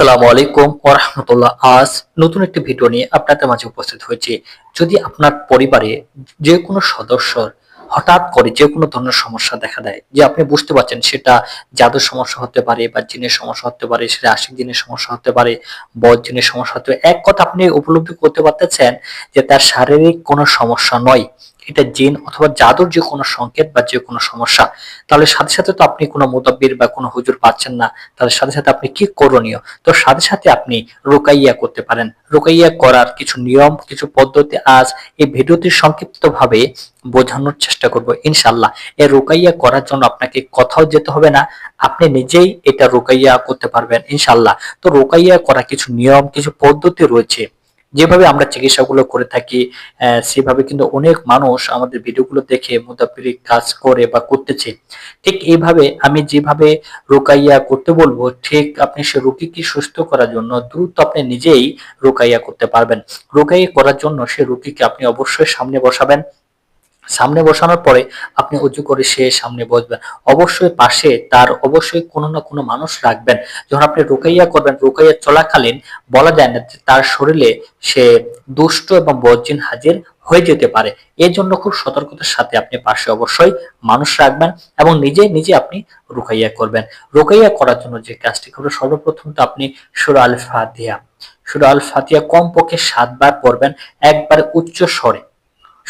আসসালামু আলাইকুম ওরহামতুল্লাহ আজ নতুন একটি ভিডিও নিয়ে আপনাদের মাঝে উপস্থিত হয়েছি। যদি আপনার পরিবারে যে কোনো সদস্যর হঠাৎ করে যে কোনো ধরনের সমস্যা দেখা দেয়, যে আপনি বুঝতে পারছেন সেটা জাদুর সমস্যা হতে পারে বা জিনের সমস্যা হতে পারে, সেটা আশিক জিনের সমস্যা হতে পারে, বদ জিনের সমস্যা হতে পারে, এক কথা আপনি উপলব্ধি করতে পারতেছেন যে তার শারীরিক কোনো সমস্যা নয়। এটা জিন অথবা জাদুর যে কোনো সংকেত বা যে কোনো সমস্যা। তাহলে সাথে সাথে তো আপনি কোনো মুদাব্বির বা কোনো হুজুর পাচ্ছেন না। তাহলে সাথে সাথে আপনি কি করণীয়? তো সাথে সাথে আপনি রোকাইয়া করতে পারেন। রোকাইয়া করার কিছু নিয়ম, কিছু পদ্ধতি আজ এই ভিডিওতে সংক্ষিপ্তভাবে বোঝানোর চেষ্টা করব ইনশাল্লাহ এই রোকাইয়া করার জন্য আপনাকে কোথাও যেতে হবে না। আপনি নিজেই এটা রোকাইয়া করতে পারবেন ইনশাল্লাহ তো রোকাইয়া করা কিছু নিয়ম, কিছু পদ্ধতি রয়েছে। যেভাবে আমরা চিকিৎসাগুলো করে থাকি সেভাবে কিন্তু অনেক মানুষ আমাদের ভিডিওগুলো দেখে মুদাব্বিরি কাজ করে বা করতেছে। ঠিক এইভাবে আমি যেভাবে রোকাইয়া করতে বলব, ঠিক আপনি সে রোগীকে সুস্থ করার জন্য দ্রুত আপনি নিজেই রোকাইয়া করতে পারবেন। রোকাইয়া করার জন্য সে রোগীকে আপনি অবশ্যই সামনে বসাবেন। সামনে বসানোর পরে আপনি উঁচু করে সে সামনে বসবেন। অবশ্যই পাশে তার অবশ্যই কোনো না কোনো মানুষ রাখবেন। যখন আপনি রোকাইয়া করবেন, রোকাইয়া চলাকালীন বলা যায় না যে তার শরীরে সে দুষ্ট এবং বজ্জিন হাজির হয়ে যেতে পারে। এর জন্য খুব সতর্কতার সাথে আপনি পাশে অবশ্যই মানুষ রাখবেন এবং নিজে নিজে আপনি রোকাইয়া করবেন। রোকাইয়া করার জন্য যে কাজটি করবেন, সর্বপ্রথম তো আপনি সুরা আল ফাতিহা সুরা আল ফাতিহা কমপক্ষে সাতবার পড়বেন, একবারে উচ্চ স্বরে।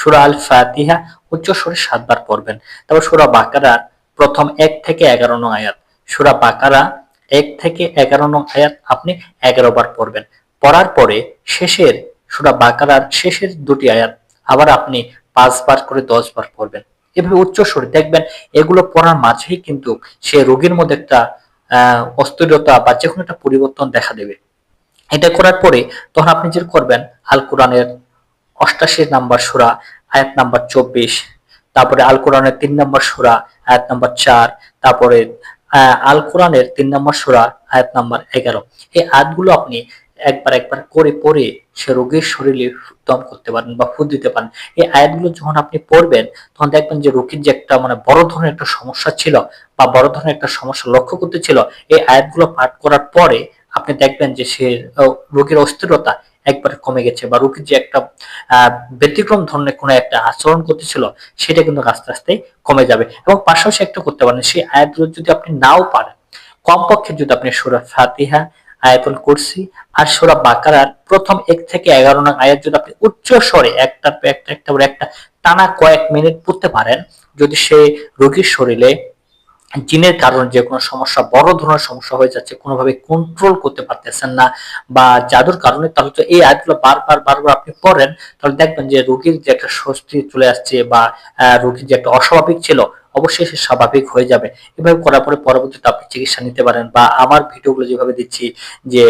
সুরা আল ফাতিহা উচ্চ স্বরে সাতবার পড়বেন। তারপর সুরা বাকারার প্রথম এক থেকে এগারো নং আয়াত। সুরা বাকারা এক থেকে এগারো নং আয়াত আপনি এগারো বার পড়বেন। পড়ার পরে শেষের, সুরা বাকারার শেষের দুটি আয়াত আবার আপনি পাঁচবার করে দশ বার পড়বেন। এভাবে উচ্চ স্বরে দেখবেন এগুলো পড়ার মাঝেই কিন্তু সে রোগীর মধ্যে একটা অস্থিরতা বা যে কোনো একটা পরিবর্তন দেখা দেবে। এটা করার পরে তখন আপনি যে করবেন আল কোরআনের অষ্টাশি নাম্বার সুরা, আয়াত নাম্বার চব্বিশ, তারপরে আল কোরআনের তিন নম্বর সুরা, আয়াত নাম্বার চার, তারপরে আল কোরআনের তিন নম্বর সুরা, আয়াত নাম্বার এগারো। এই আয়াতগুলো আপনি একবার একবার করে পড়ে সে রোগীর শরীরে দম করতে পারেন বা ফুদ দিতে পারেন। এই আয়াতগুলো যখন আপনি পড়বেন, তখন দেখবেন যে রোগীর যে একটা মানে বড় ধরনের একটা সমস্যা ছিল বা বড় ধরনের একটা সমস্যা লক্ষ্য করতে ছিল, এই আয়াতগুলো পাঠ করার পরে আপনি দেখবেন যে সে রোগীর অস্থিরতা একবারে কমে গেছে বা রোগীর যে একটা ব্যতিক্রম ধরনের কোনো একটা আচরণ করতেছিল, সেটা কিন্তু আস্তে আস্তে কমে যাবে। এবং পাশাপাশি একটা করতে পারেন, সেই আয়াতগুলো যদি আপনি নাও পারেন, কমপক্ষে যদি আপনি সুরা ফাতিহা আয়াতুল কুরসি আর সুরা বাকারার প্রথম এক থেকে এগারো নং আয়াত যদি আপনি উচ্চ স্বরে একটা একটা একটা টানা কয়েক মিনিট পড়তে পারেন, যদি সে রোগীর শরীরে জিনের কারণে যে কোনো সমস্যা, বড় ধরনের সমস্যা হয়ে যাচ্ছে, কোনোভাবে কন্ট্রোল করতে পারতেছেন না বা জাদুর কারণে, তাহলে তো এই আয়াতগুলো বারবার বারবার আপনি পড়েন, তাহলে দেখবেন যে রোগীর যে একটা স্বস্তি চলে আসছে বা রোগীর যে একটা অস্বাভাবিক ছিল অবশ্যই সে স্বাভাবিক হয়ে যাবে। এভাবে করার পরে পরবর্তীতে আপনি চিকিৎসা নিতে পারেন বা আমার ভিডিওগুলো যেভাবে দিচ্ছি যে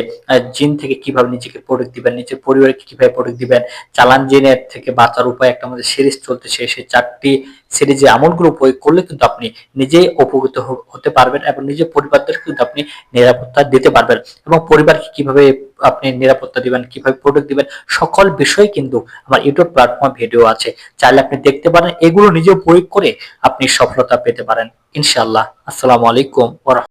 জিন থেকে কীভাবে নিজেকে প্রোটেক্ট দিবেন, নিজের পরিবারকে কীভাবে প্রোটেক্ট দিবেন, চালান জিনের থেকে বাঁচার উপায় একটা আমাদের সিরিজ চলতেছে, সেই চারটি সিরিজে আমলগুলো প্রয়োগ করলে কিন্তু আপনি নিজেই উপকৃত হতে পারবেন এবং নিজের পরিবারদের কিন্তু আপনি নিরাপত্তা দিতে পারবেন এবং পরিবারকে কীভাবে আপনি নিরাপত্তা দিবেন, কীভাবে প্রোটেক্ট দিবেন, সকল বিষয় কিন্তু আমার ইউটিউব প্ল্যাটফর্মে ভিডিও আছে। চাইলে আপনি দেখতে পারেন, এগুলো নিজেও প্রয়োগ করে আপনি সফলতা পেতে পারেন। ইনশাআল্লাহ। আসসালামু আলাইকুম